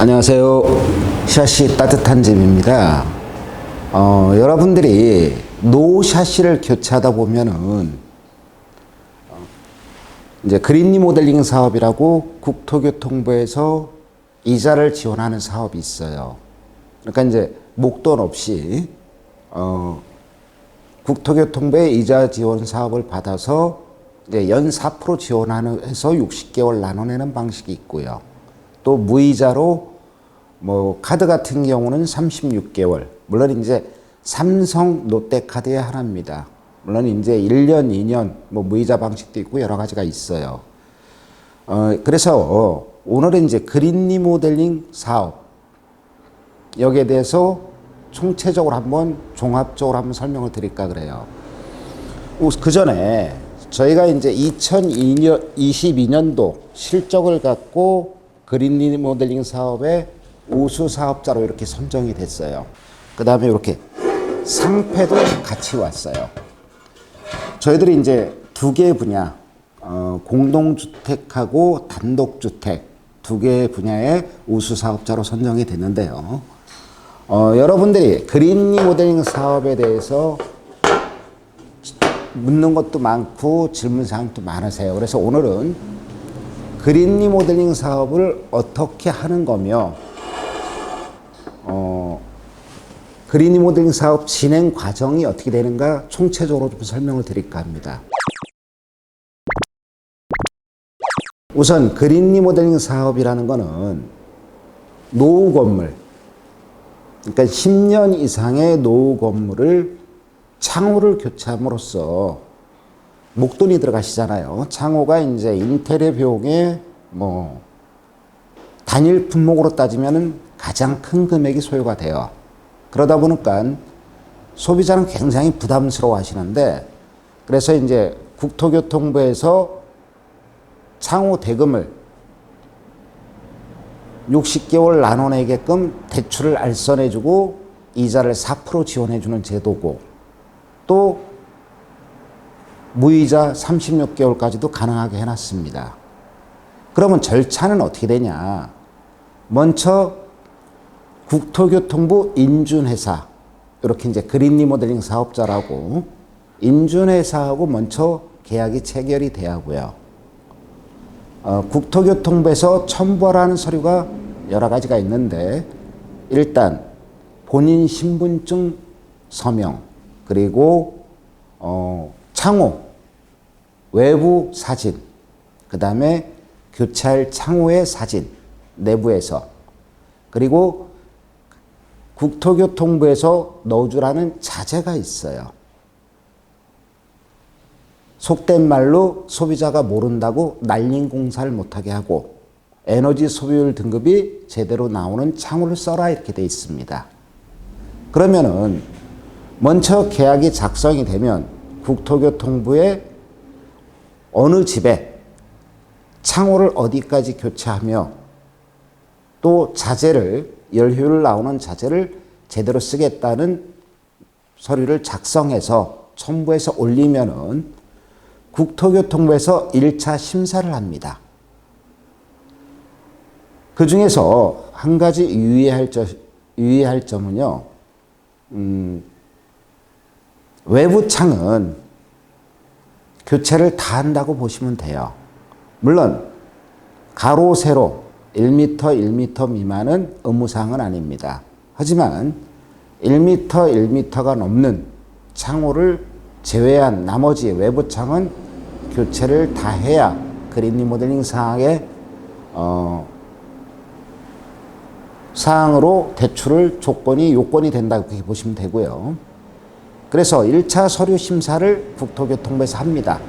안녕하세요. 샤시 따뜻한 집입니다. 어, 여러분들이 노 샤시를 교체하다 보면은 어, 이제 그린 리 모델링 사업이라고 국토교통부에서 이자를 지원하는 사업이 있어요. 그러니까 이제 목돈 없이 어, 국토교통부의 이자 지원 사업을 받아서 이제 연 4% 지원하는 해서 60개월 나눠내는 방식이 있고요. 또 무이자로 뭐 카드 같은 경우는 36개월. 물론 이제 삼성 롯데카드의 하나입니다. 물론 이제 1년, 2년 뭐 무이자 방식도 있고 여러 가지가 있어요. 어, 그래서 오늘은 이제 그린 리 모델링 사업 여기에 대해서 총체적으로 한번 종합적으로 한번 설명을 드릴까 그래요. 그 전에 저희가 이제 2022년 22년도 실적을 갖고 그린 리 모델링 사업의 우수 사업자로 이렇게 선정이 됐어요. 그 다음에 이렇게 상패도 같이 왔어요. 저희들이 이제 두 개의 분야, 어, 공동주택하고 단독주택 두 개의 분야의 우수 사업자로 선정이 됐는데요. 어, 여러분들이 그린 리 모델링 사업에 대해서 묻는 것도 많고 질문 사항도 많으세요. 그래서 오늘은 그린 리 모델링 사업을 어떻게 하는 거며 어, 그린 리 모델링 사업 진행 과정이 어떻게 되는가 총체적으로 좀 설명을 드릴까 합니다. 우선 그린 리 모델링 사업이라는 거는 노후 건물 그러니까 10년 이상의 노후 건물을 창호를 교체함으로써 목돈이 들어가시잖아요. 창호가 이제 인테리어 비용의 뭐 단일 품목으로 따지면 가장 큰 금액이 소요가 돼요. 그러다 보니까 소비자는 굉장히 부담스러워 하시는데 그래서 이제 국토교통부에서 창호 대금을 60개월 나눠내게끔 대출을 알선해주고 이자를 4% 지원해주는 제도고 또 무이자 36개월까지도 가능하게 해놨습니다. 그러면 절차는 어떻게 되냐? 먼저 국토교통부 인준회사 이렇게 이제 그린 리 모델링 사업자라고 인준회사하고 먼저 계약이 체결이 돼야 하고요. 어, 국토교통부에서 첨부하라는 서류가 여러 가지가 있는데 일단 본인 신분증 서명 그리고 어, 창호 외부 사진 그 다음에 교체할 창호의 사진 내부에서 그리고 국토교통부에서 넣어주라는 자재가 있어요. 속된 말로 소비자가 모른다고 날린 공사를 못하게 하고 에너지 소비율 등급이 제대로 나오는 창호를 써라 이렇게 돼 있습니다. 그러면은 먼저 계약이 작성이 되면 국토교통부에 어느 집에 창호를 어디까지 교체하며 또 자재를 열효율 나오는 자재를 제대로 쓰겠다는 서류를 작성해서 첨부해서 올리면은 국토교통부에서 1차 심사를 합니다. 그 중에서 한 가지 유의할, 점, 유의할 점은요, 음, 외부 창은 교체를 다 한다고 보시면 돼요. 물론, 가로, 세로 1m, 1m 미만은 의무사항은 아닙니다. 하지만 1m, 1m가 넘는 창호를 제외한 나머지 외부 창은 교체를 다 해야 그린 리 모델링 사항의 어, 사항으로 대출을 조건이 요건이 된다고 그렇게 보시면 되고요. 그래서 1차 서류 심사를 국토교통부에서 합니다.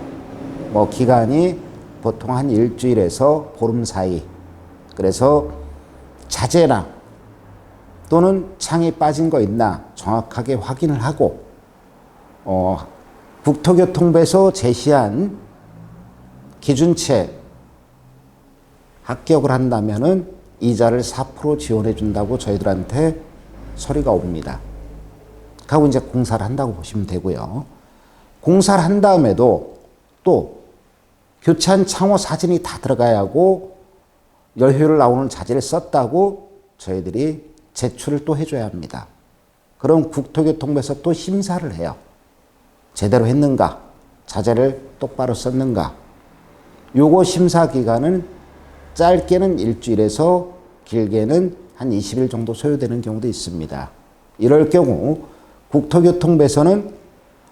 뭐 기간이 보통 한 일주일에서 보름 사이. 그래서 자재나 또는 창이 빠진 거 있나 정확하게 확인을 하고 어, 국토교통부에서 제시한 기준치에 합격을 한다면은 이자를 4% 지원해 준다고 저희들한테 서류가 옵니다. 하고 이제 공사를 한다고 보시면 되고요. 공사를 한 다음에도 또 교체한 창호 사진이 다 들어가야 하고 열효율 나오는 자재를 썼다고 저희들이 제출을 또 해줘야 합니다. 그럼 국토교통부에서 또 심사를 해요. 제대로 했는가? 자재를 똑바로 썼는가? 요거 심사 기간은 짧게는 일주일에서 길게는 한 20일 정도 소요되는 경우도 있습니다. 이럴 경우 국토교통부에서는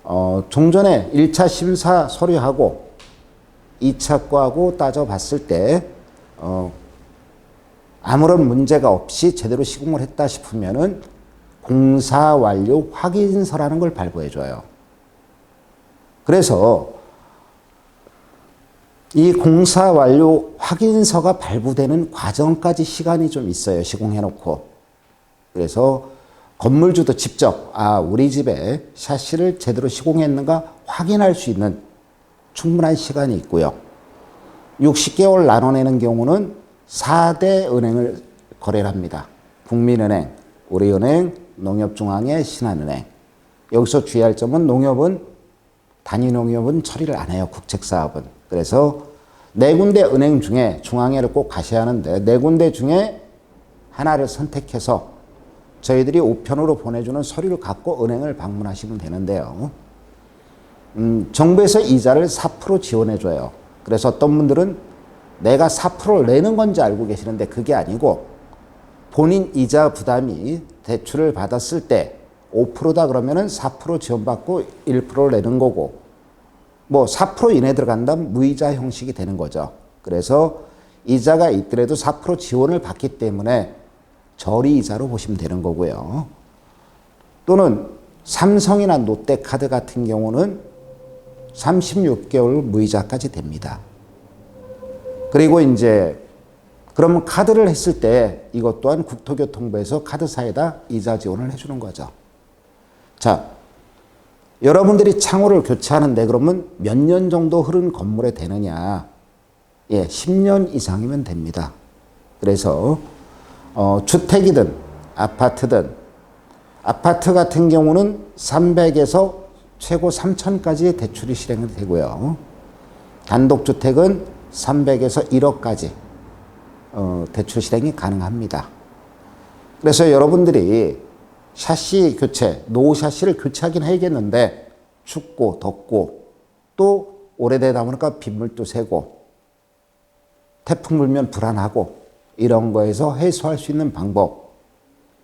어, 종전에 1차 심사 서류하고 2차 거하고 따져봤을 때 어, 아무런 문제가 없이 제대로 시공을 했다 싶으면은 공사 완료 확인서라는 걸 발부해 줘요. 그래서 이 공사 완료 확인서가 발부되는 과정까지 시간이 좀 있어요. 시공해 놓고. 그래서 건물주도 직접 아, 우리 집에 샤시를 제대로 시공했는가 확인할 수 있는 충분한 시간이 있고요. 60개월 나눠내는 경우는 4대 은행을 거래를 합니다. 국민은행, 우리은행, 농협중앙회, 신한은행. 여기서 주의할 점은 농협은 단위 농협은 처리를 안 해요. 국책사업은. 그래서 네 군데 은행 중에 중앙회를 꼭 가셔야 하는데 네 군데 중에 하나를 선택해서 저희들이 우편으로 보내주는 서류를 갖고 은행을 방문하시면 되는데요. 음, 정부에서 이자를 4% 지원해줘요. 그래서 어떤 분들은 내가 4%를 내는 건지 알고 계시는데 그게 아니고 본인 이자 부담이 대출을 받았을 때 5%다 그러면은 4% 지원받고 1%를 내는 거고 뭐 4% 이내 들어간다면 무이자 형식이 되는 거죠. 그래서 이자가 있더라도 4% 지원을 받기 때문에 저리 이자로 보시면 되는 거고요. 또는 삼성이나 롯데카드 같은 경우는 36개월 무이자까지 됩니다. 그리고 이제 그러면 카드를 했을 때 이것 또한 국토교통부에서 카드사에다 이자 지원을 해주는 거죠. 자, 여러분들이 창호를 교체하는데 그러면 몇 년 정도 흐른 건물에 되느냐? 예, 10년 이상이면 됩니다. 그래서 어, 주택이든 아파트든 아파트 같은 경우는 300에서 최고 3천까지 대출이 실행이 되고요. 단독주택은 300에서 1억까지 어, 대출 실행이 가능합니다. 그래서 여러분들이 샤시 교체, 노후 샤시를 교체하긴 해야겠는데 춥고 덥고 또 오래되다 보니까 빗물도 새고 태풍 불면 불안하고 이런 거에서 해소할 수 있는 방법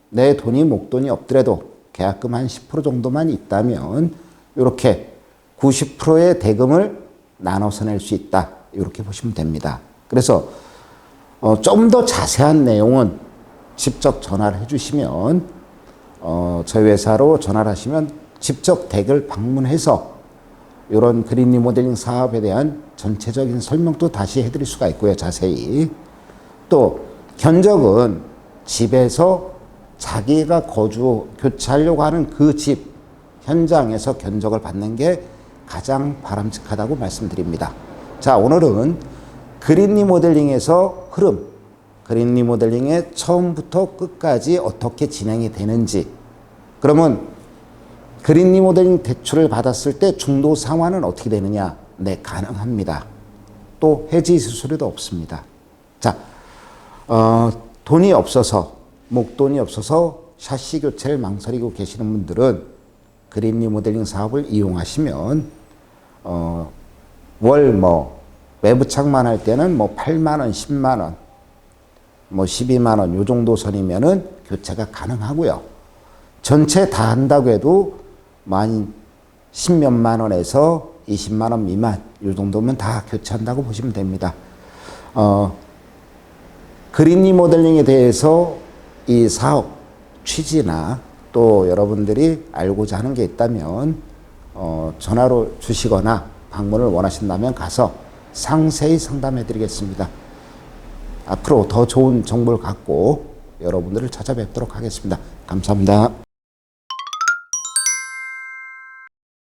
내 돈이 목돈이 없더라도 계약금 한 10% 정도만 있다면 이렇게 90%의 대금을 나눠서 낼 수 있다 이렇게 보시면 됩니다. 그래서 어, 좀 더 자세한 내용은 직접 전화를 해주시면 어, 저희 회사로 전화를 하시면 직접 댁을 방문해서 이런 그린 리모델링 사업에 대한 전체적인 설명도 다시 해드릴 수가 있고요. 자세히. 또 견적은 집에서 자기가 거주 교체하려고 하는 그 집 현장에서 견적을 받는 게 가장 바람직하다고 말씀드립니다. 자, 오늘은 그린 리모델링에서 흐름, 그린 리모델링의 처음부터 끝까지 어떻게 진행이 되는지 그러면 그린 리모델링 대출을 받았을 때 중도 상환은 어떻게 되느냐? 네, 가능합니다. 또 해지 수수료도 없습니다. 자, 어, 돈이 없어서, 목돈이 없어서 샤시 교체를 망설이고 계시는 분들은 그린 리모델링 사업을 이용하시면, 어, 월 뭐, 외부 창만 할 때는 뭐 8만 원, 10만 원, 뭐 12만 원, 요 정도 선이면은 교체가 가능하고요. 전체 다 한다고 해도 만 10몇만 원에서 20만 원 미만, 요 정도면 다 교체한다고 보시면 됩니다. 어, 그린 리모델링에 대해서 이 사업 취지나 또 여러분들이 알고자 하는 게 있다면 어, 전화로 주시거나 방문을 원하신다면 가서 상세히 상담해 드리겠습니다. 앞으로 더 좋은 정보를 갖고 여러분들을 찾아뵙도록 하겠습니다. 감사합니다.